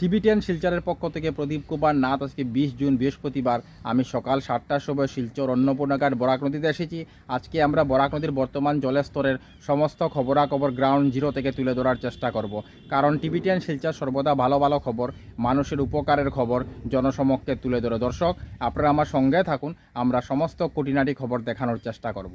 TV ten শিলচরের পক্ষ থেকে প্রদীপ কুমার নাথ আজকে বিশ জুন, বৃহস্পতিবার। আমি সকাল সাতটার সময় শিলচর অন্নপূর্ণাঘাট বরাক নদীতে এসেছি। আজকে আমরা বরাক নদীর বর্তমান জলের স্তরের সমস্ত খবরাখবর গ্রাউন্ড জিরো থেকে তুলে ধরার চেষ্টা করব। কারণ টিভি টেন শিলচর সর্বদা ভালো ভালো খবর, মানুষের উপকারের খবর, জনসমক্ষে তুলে ধরে। দর্শক, আপনারা আমার সঙ্গে থাকুন, আমরা সমস্ত খুঁটিনাটি খবর দেখানোর চেষ্টা করব।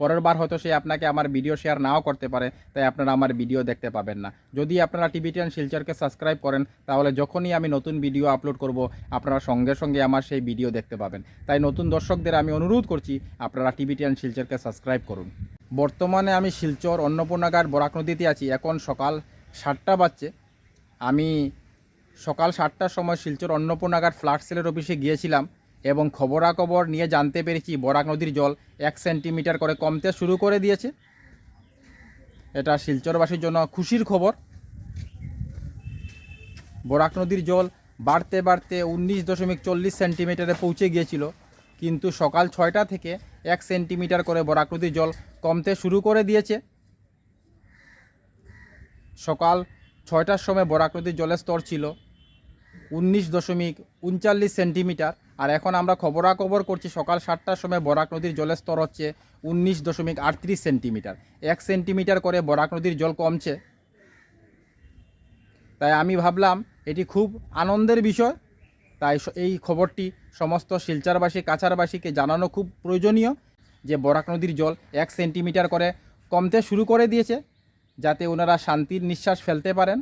পরের বার হয়তো সে আপনাকে আমার ভিডিও শেয়ার নাও করতে পারে, তাই আপনারা আমার ভিডিও দেখতে পাবেন না। যদি আপনারা টিভি টেন শিলচরকে সাবস্ক্রাইব করেন, তাহলে যখনই আমি নতুন ভিডিও আপলোড করব, আপনারা সঙ্গে সঙ্গে আমার সেই ভিডিও দেখতে পাবেন। তাই নতুন দর্শকদের আমি অনুরোধ করছি, আপনারা টিভি টেন শিলচরকে সাবস্ক্রাইব করুন। বর্তমানে আমি শিলচর অন্নপূর্ণাঘাট বরাক নদীতে আছি। এখন সকাল সাতটা বাজছে। আমি সকাল সাতটার সময় শিলচর অন্নপূর্ণাঘাট ফ্ল্যাট সেলের অফিসে গিয়েছিলাম। এবং খবরাখবর নিয়ে জানতে পেরেছি বরাক নদীর জল এক সেন্টিমিটার করে কমতে শুরু করে দিয়েছে। এটা শিলচরবাসীর জন্য খুশির খবর। বরাক নদীর জল বাড়তে বাড়তে উনিশ দশমিক চল্লিশ সেন্টিমিটারে পৌঁছে গিয়েছিল, কিন্তু সকাল ছয়টা থেকে এক সেন্টিমিটার করে বরাক নদীর জল কমতে শুরু করে দিয়েছে। সকাল ছয়টার সময় বরাক নদীর জলের স্তর ছিল উনিশ দশমিক উনচল্লিশ সেন্টিমিটার আর এখন আমরা খবরাখবর করছি, সকাল সাতটার সময় বরাক নদীর জলের স্তর হচ্ছে উনিশ দশমিক আটত্রিশ সেন্টিমিটার। এক সেন্টিমিটার করে বরাক নদীর জল কমছে। তাই আমি ভাবলাম, এটি খুব আনন্দের বিষয়। তাই এই খবরটি সমস্ত শিলচারবাসী কাছারবাসীকে জানানো খুব প্রয়োজনীয় যে বরাক নদীর জল এক সেন্টিমিটার করে কমতে শুরু করে দিয়েছে, যাতে ওনারা শান্তির নিঃশ্বাস ফেলতে পারেন।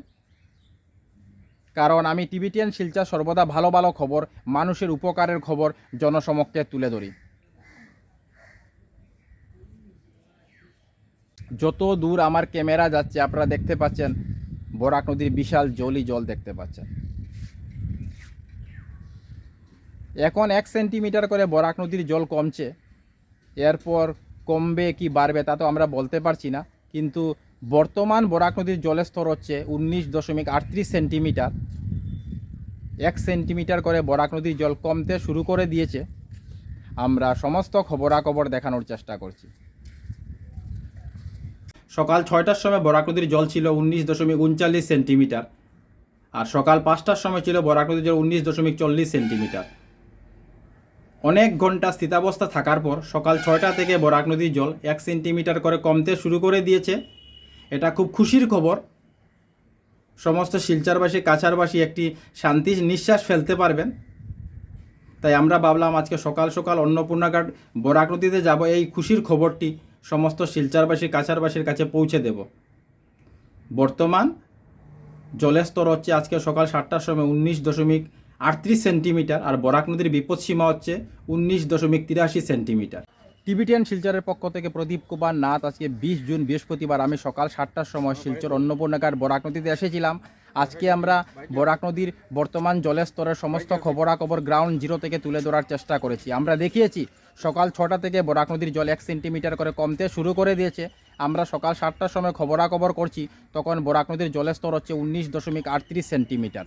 কারণ আমি টিভিটিয়ান শিলচর সর্বদা ভালো ভালো খবর, মানুষের উপকারের খবর জনসমক্ষে তুলে ধরি। যত দূর আমার ক্যামেরা যাচ্ছে, আপনারা দেখতে পাচ্ছেন বরাক নদীর বিশাল জলই জল দেখতে পাচ্ছেন। এখন এক সেন্টিমিটার করে বরাক নদীর জল কমছে। এরপর কমবে কি বাড়বে তা তো আমরা বলতে পারছি না, কিন্তু বর্তমান বরাক নদীর জলের স্তর হচ্ছে উনিশ দশমিক আটত্রিশ সেন্টিমিটার। এক সেন্টিমিটার করে বরাক নদীর জল কমতে শুরু করে দিয়েছে। আমরা সমস্ত খবরাখবর দেখানোর চেষ্টা করছি। সকাল ছয়টার সময় বরাক নদীর জল ছিল উনিশ দশমিক উনচল্লিশ সেন্টিমিটার আর সকাল পাঁচটার সময় ছিল বরাক নদীর জল উনিশ দশমিক চল্লিশ সেন্টিমিটার। অনেক ঘণ্টা স্থিতাবস্থা থাকার পর সকাল ছয়টা থেকে বরাক নদীর জল এক সেন্টিমিটার করে কমতে শুরু করে দিয়েছে। এটা খুব খুশির খবর। সমস্ত শিলচারবাসী কাছারবাসী একটি শান্তির নিঃশ্বাস ফেলতে পারবেন। তাই আমরা ভাবলাম আজকে সকাল সকাল অন্নপূর্ণাঘাট বরাক নদীতে যাব, এই খুশির খবরটি সমস্ত শিলচারবাসী কাছারবাসীর কাছে পৌঁছে দেব। বর্তমান জলের স্তর হচ্ছে আজকে সকাল সাতটার সময় উনিশ দশমিক আটত্রিশ সেন্টিমিটার আর বরাক নদীর বিপদসীমা হচ্ছে উনিশ দশমিক তিরাশি সেন্টিমিটার। টিবিটিয়ান শিলচরের পক্ষ থেকে প্রদীপ কুমার নাথ আজকে বিশ জুন, বৃহস্পতিবার। আমি সকাল সাতটার সময় শিলচর অন্নপূর্ণাঘাট বরাক নদীতে এসেছিলাম। আজকে আমরা বরাক নদীর বর্তমান জলের স্তরের সমস্ত খবরাখবর গ্রাউন্ড জিরো থেকে তুলে ধরার চেষ্টা করেছি। আমরা দেখিয়েছি, সকাল ছটা থেকে বরাক নদীর জল এক সেন্টিমিটার করে কমতে শুরু করে দিয়েছে। আমরা সকাল সাতটার সময় খবরাখবর করছি, তখন বরাক নদীর জলের স্তর হচ্ছে উনিশ দশমিক আটত্রিশ সেন্টিমিটার